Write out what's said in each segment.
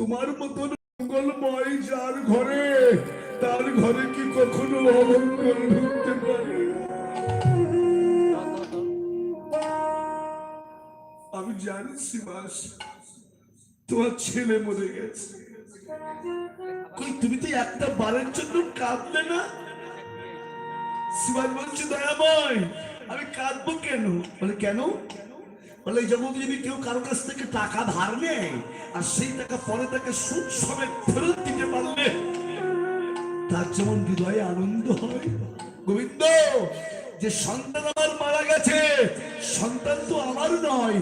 তোমার মতন মঙ্গলময় যার ঘরে, তার ঘরে কি কখনো অমঙ্গল ঢুকতে পারে? আমি জানি শিবাস তোমার ছেলে মরে গেছে। তুমি তো একটা বারের জন্য কাঁদলে না? শিবাস বলছে, দয়াময়, আমি কাঁদবো কেন? বলে, কেন? বলে, এই যদি কেউ কারও কাছ থেকে টাকা ধার নেয়, আর সেই টাকা পরে তাকে সুদ সমেত ফেরত দিতে পারলে, তার যেমন হৃদয়ে আনন্দ হয় গোবিন্দ, যে সন্তান আমার মারা গেছে, সন্তান তো আমার নয়।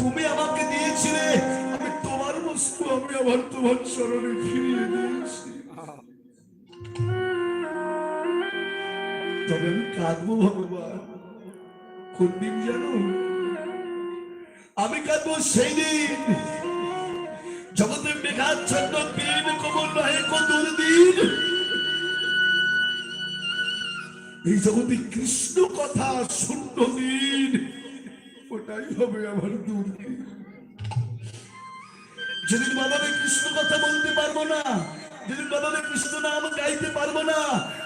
তুমি আমাকে দিয়েছিলে, আমি তোমার বস্তু, আমি আবার তোমার চরণে ফিরিয়ে দিয়েছি। তবে আমি কাঁদবো ভগবান কোন দিন জানো আমি কাঁদবো সেই দিন। কমল নহে দিন। এই জগতে কৃষ্ণ কথা শূন্য দিন। ওটাই হবে আমার দুর্দিন যেদিন বাবারে কৃষ্ণ কথা বলতে পারব না, যেদিন বাবারে কৃষ্ণ নাম গাইতে পারব না,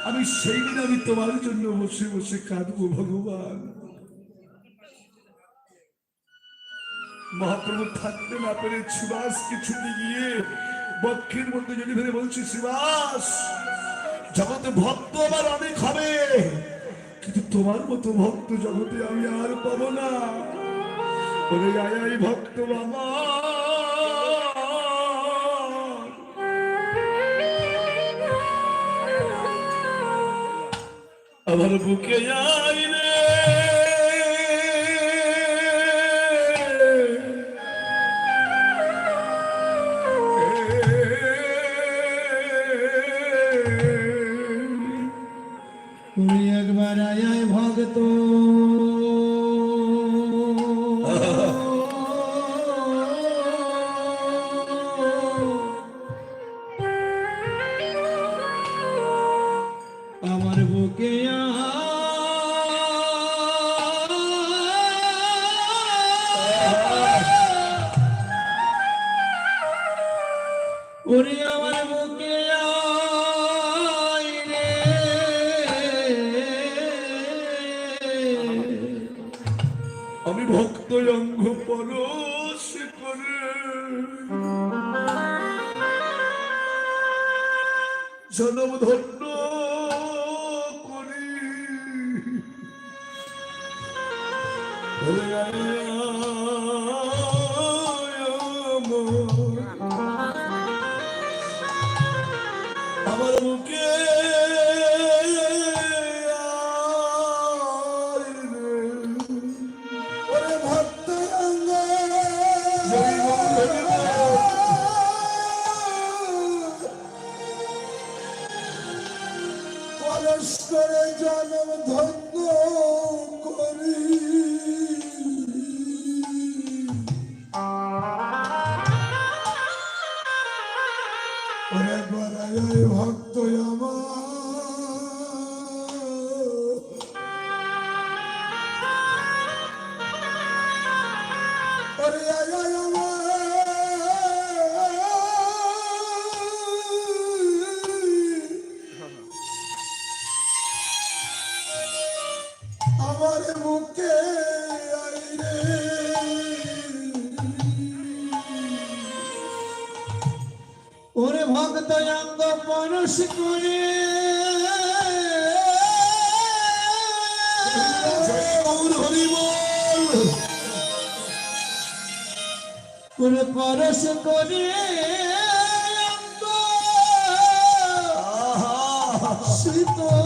আমি সেই দিন আমি তোমার জন্য বসে বসে কাঁদবো ভগবান। মহাপ্রভু থাকতে না পেরে সুভাষকে ছুটে গিয়ে বক্ষের মধ্যে যদি ধরে বলছি, সুভাষ, জগতে ভক্ত আমার অনেক হবে। কিন্তু তোমার মতো ভক্ত জগতে আমি আর পাবো না। বলে, আয় আয়, ভক্ত বাবা। আমার বুকে যাই আমার বুকে ওরে আমার বুকে আমি ভক্ত অঙ্গ পরশ করে। জনম ধন্য পরশ করে জনম ধন্য করি। ভক্ত আমার। ওরে ভক্ত অঙ্গ পরশ করে। ওরে পরশ করে শীতল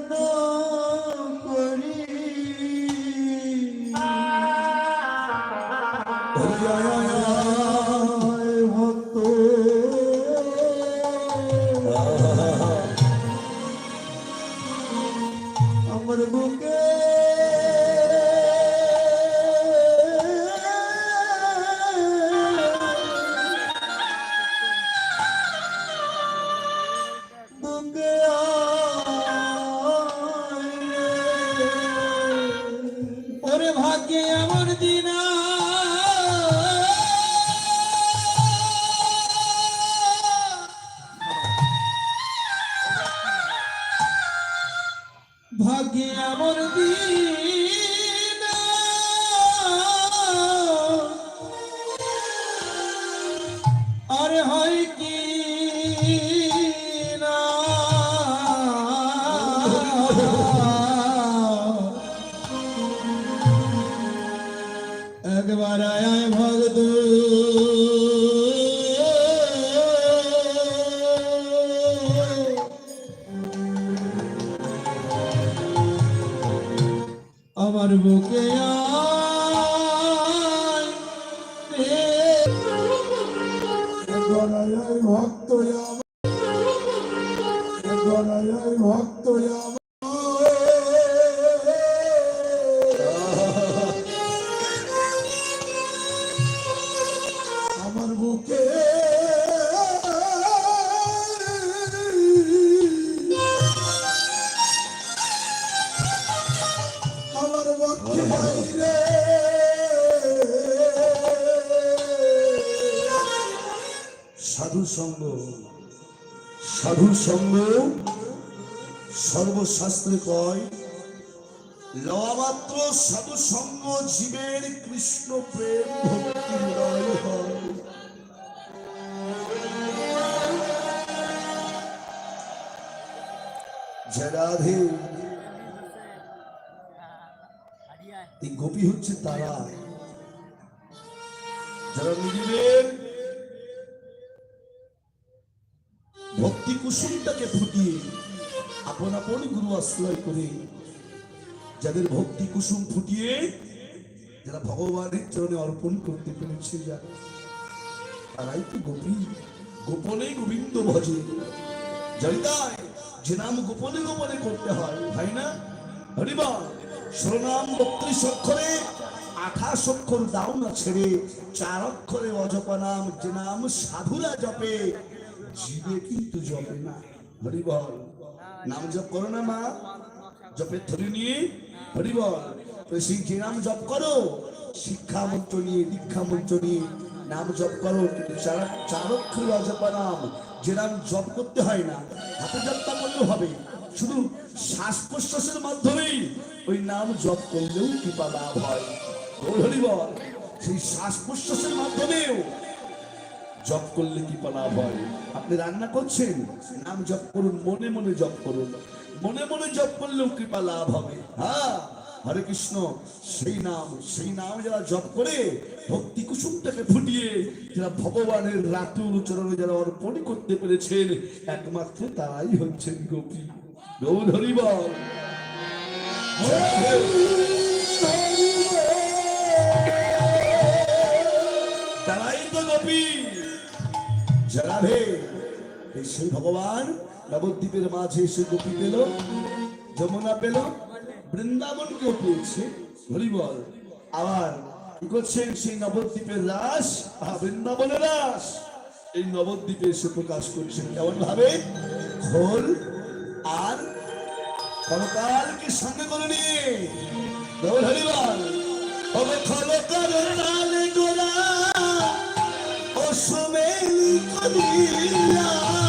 বুকে আমার বুকে আয় সাধু সঙ্গ সর্বশাস্ত্রে কয় লওয়া মাত্র সাধু সঙ্গ জীবের কৃষ্ণ প্রেম ভক্তি হৃদয় হয়। এই গোপী হচ্ছে তারা। যারা নিজেদের ভক্তি কুসুমটাকে ফুটিয়ে আপন আপন গুরু আশ্রয় করে যাদের ভক্তি কুসুম ফুটিয়ে যারা ভগবানের চরণে অর্পণ করতে পেরেছে যারা তারাই তো গোপী, গোপনে গোবিন্দ ভজে। জয়দায় যে নাম গোপনে গোপনে করতে হয় ভাই না? হরিবা শিরোনাম বত্রিশ অক্ষরে, আঠাশ অক্ষর দাও না ছেড়ে, চার অক্ষরে অজপা নাম, যে নাম সাধুরা জপে জীবে কিন্তু জপে না। হরিবল, নাম জপ করো না মা। জপের ধরে নিয়ে হরিবল। যে নাম জপ করো, শিক্ষা মন্ত্র নিয়ে, দীক্ষা মন্ত্র নিয়ে নাম জপ করো, কিন্তু চার চার অক্ষর অজপা নাম, যে নাম জপ করতে হয় না, হাতে যাত্রা করলেও হবে। শুধু শ্বাস প্রশ্বাসের মাধ্যমেই ওই নাম জপ করলেও কৃপা লাভ হয়। সেই শ্বাস প্রশ্বাসের মাধ্যমেও জপ করলে কি লাভ হয়? আপনি রান্না করছেন? নাম জপ করুন, মনে মনে জপ করুন। মনে মনে জপ করলেও কৃপা লাভ হবে? হ্যাঁ হরে কৃষ্ণ, সেই নাম সেই নাম যারা জপ করে, ভক্তি কুসুমটাকে ফুটিয়ে যারা ভগবানের রাতুর চরণে যারা অর্পণ করতে পেরেছেন, একমাত্র তারাই হচ্ছেন গোপী। গৌর হরিবল। তারাই তো গোপী। রে। এই সেই ভগবান নবদ্বীপের মাঝে এসে গোপী পেল, যমুনা পেল বৃন্দাবনকেও পেয়েছে হরিবল আবার কি করছেন সেই নবদ্বীপের রাস? বৃন্দাবনের রাস। এই নবদ্বীপে এসে প্রকাশ করছেন কেমন ভাবে খোল আর কলকালকে সঙ্গে করে নিয়ে। হরিবল তবে قبل الله